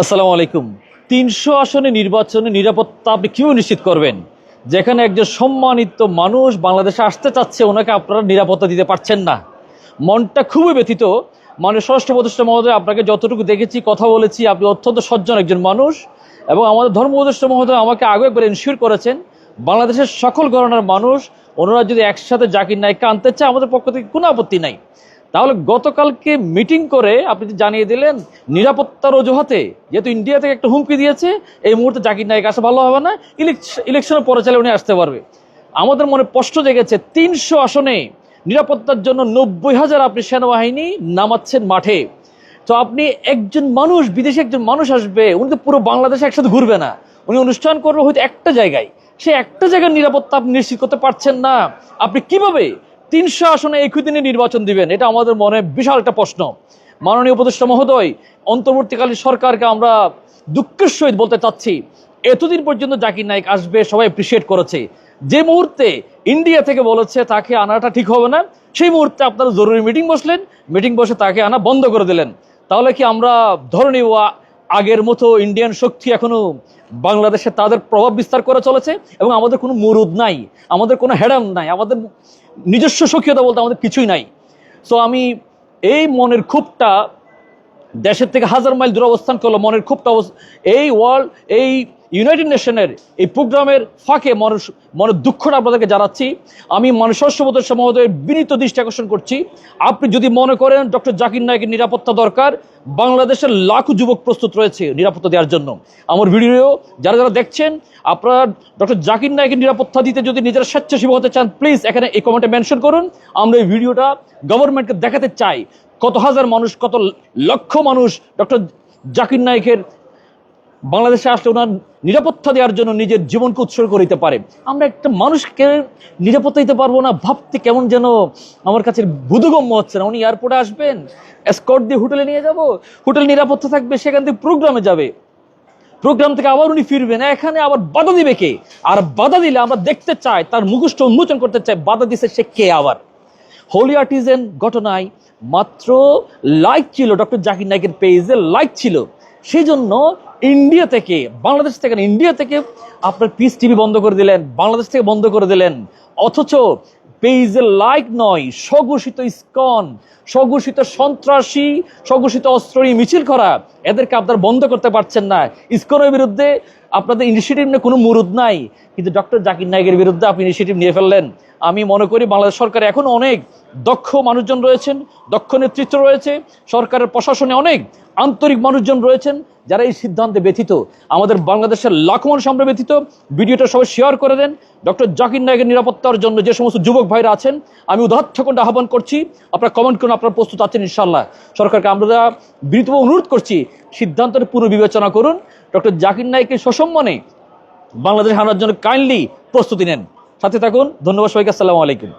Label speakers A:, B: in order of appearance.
A: আসসালামু আলাইকুম। তিনশো আসনে নির্বাচনে নিরাপত্তা আপনি কীভাবে নিশ্চিত করবেন? যেখানে একজন সম্মানিত মানুষ বাংলাদেশে আসতে চাচ্ছে, ওনাকে আপনারা নিরাপত্তা দিতে পারছেন না। মনটা খুবই ব্যথিত। মানে স্বরাষ্ট্র প্রতিষ্ঠা মহোদয়, আপনাকে যতটুকু দেখেছি, কথা বলেছি, আপনি অত্যন্ত সজ্জন একজন মানুষ এবং আমাদের ধর্ম প্রতিষ্ঠা মহোদয় আমাকে আগে একবার এনশিওর করেছেন, বাংলাদেশের সকল ঘরনার মানুষ, ওনারা যদি একসাথে জাকির নাইককে আনতে চায়, আমাদের পক্ষ থেকে কোনো আপত্তি নাই। তাহলে গতকালকে মিটিং করে আপনি জানিয়ে দিলেন, নিরাপত্তার অজুহাতে, যেহেতু ইন্ডিয়া থেকে একটা হুমকি দিয়েছে, এই মুহূর্তে জাকির নায়ক আসা ভালো হবে না ইলেকশনের পরে চাইলে উনি আসতে পারবে। আমাদের মনে প্রশ্ন জেগেছে, তিনশো আসনে নিরাপত্তার জন্য নব্বই হাজার আপনি সেনাবাহিনী নামাচ্ছেন মাঠে। তো আপনি একজন মানুষ, বিদেশে একজন মানুষ আসবে, উনি তো পুরো বাংলাদেশে একসাথে ঘুরবে না। উনি অনুষ্ঠান করবে হয়তো একটা জায়গায়। সে একটা জায়গার নিরাপত্তা আপনি নিশ্চিত করতে পারছেন না। আপনি কীভাবে তিনশো আসনে একই দিনে নির্বাচন দিবেন, এটা আমাদের মনে বিশাল একটা প্রশ্ন। মাননীয় উপদেষ্টা মহোদয়, অন্তর্বর্তীকালীন সরকারকে আমরা দুঃখের সহিত বলতে চাচ্ছি, এতদিন পর্যন্ত জাকির নাইক আসবে, সবাই অ্যাপ্রিসিয়েট করেছে। যে মুহূর্তে ইন্ডিয়া থেকে বলেছে তাকে আনাটা ঠিক হবে না, সেই মুহূর্তে আপনারা জরুরি মিটিং বসলেন মিটিং বসে তাকে আনা বন্ধ করে দিলেন। তাহলে কি আমরা ধরে আ- আগের মতো ইন্ডিয়ান শক্তি এখনও বাংলাদেশে তাদের প্রভাব বিস্তার করে চলেছে এবং আমাদের কোনো মুরুদ নাই, আমাদের কোনো হ্যাডাম নাই, আমাদের নিজস্ব সক্রিয়তা বলতে আমাদের কিছুই নাই। সো আমি এই মনের ক্ষোভটা দেশের থেকে হাজার মাইল দূরে অবস্থান করল, মনের ক্ষোভটা এই ওয়ার্ল্ড এই ইউনাইটেড নেশনের এই প্রোগ্রামের ফাঁকে মানুষ মনের দুঃখটা আপনাদেরকে জানাচ্ছি। আমি মানুষ সদস্য মহোদয়ের বিনীত দৃষ্টি আকর্ষণ করছি। আপনি যদি মনে করেন ডক্টর জাকির নায়কের নিরাপত্তা দরকার, বাংলাদেশের লাখো যুবক প্রস্তুত রয়েছে নিরাপত্তা দেওয়ার জন্য। আমার ভিডিও, যারা যারা দেখছেন, আপনারা ডক্টর জাকির নায়কের নিরাপত্তা দিতে যদি নিজেরা স্বেচ্ছাসেবী হতে চান, প্লিজ এখানে এই কমেন্টে মেনশন করুন। আমরা এই ভিডিওটা গভর্নমেন্টকে দেখাতে চাই। কত হাজার মানুষ, কত লক্ষ মানুষ ডক্টর জাকির নায়কের বাংলাদেশে আসলে ওনার নিরাপত্তা দেওয়ার জন্য নিজের জীবনকে উৎসর্গ করিতে পারে। আমরা একটা মানুষকে নিরাপত্তা দিতে পারব না, ভাবতে কেমন যেন আমার কাছে বুধগম্য হচ্ছে না। উনি এয়ারপোর্টে আসবেন স্কট দিয়ে হোটেলে নিয়ে যাব হোটেল নিরাপত্তা থাকবে, সেখান থেকে প্রোগ্রামে যাবে। প্রোগ্রাম থেকে আবার উনি ফিরবেন, এখানে আবার বাধা দিবে কে? আর বাধা দিলে আমরা দেখতে চাই, তার মুখোশ উন্মোচন করতে চাই, বাধা দিছে সে কে আবার? হোলি আর্টিজেন ঘটনায় মাত্র লাইক ছিল ডক্টর জাকির নাইকের পেজে লাইক ছিল। সেই জন্য ইন্ডিয়া থেকে, বাংলাদেশ থেকে ইন্ডিয়া থেকে আপনার পিস টিভি বন্ধ করে দিলেন, বাংলাদেশ থেকে বন্ধ করে দিলেন। অথচ পেজে লাইক নয়, স্বঘোষিত স্কন স্বঘোষিত সন্ত্রাসী, স্বঘোষিত অস্ত্র মিছিল করা, এদেরকে আপনার বন্ধ করতে পারছেন না। স্কনের বিরুদ্ধে আপনাদের ইনিশিয়েটিভ নিয়ে কোনো মুরুদ নাই। কিন্তু ডক্টর জাকির নায়কের বিরুদ্ধে আপনি ইনিশিয়েটিভ নিয়ে ফেললেন। আমি মনে করি বাংলাদেশ সরকার এখন অনেক দক্ষ মানুষজন রয়েছেন, দক্ষ নেতৃত্ব রয়েছে। সরকারের প্রশাসনে অনেক আন্তরিক মানুষজন রয়েছেন যারা এই সিদ্ধান্তে ব্যথিত। আমাদের বাংলাদেশের লাখ মানুষ আমরা ব্যথিত। ভিডিওটা সবাই শেয়ার করে দেন। ডক্টর জাকির নায়কের নিরাপত্তার জন্য যে সমস্ত যুবক ভাইরা আছেন, আমি উদাহরণ আহ্বান করছি। আপনারা কমেন্ট করুন, আপনারা প্রস্তুত আছেন ইনশাল্লাহ সরকারকে আমরা বিনীতভাবে অনুরোধ করছি, সিদ্ধান্তের পুনর্বিবেচনা করুন। ডক্টর জাকির নায়কের সসম্মানে বাংলাদেশ হারার জন্য কাইন্ডলি প্রস্তুতি নেন। সাথে থাকুন, ধন্যবাদ সবাইকে, আসসালামু আলাইকুম।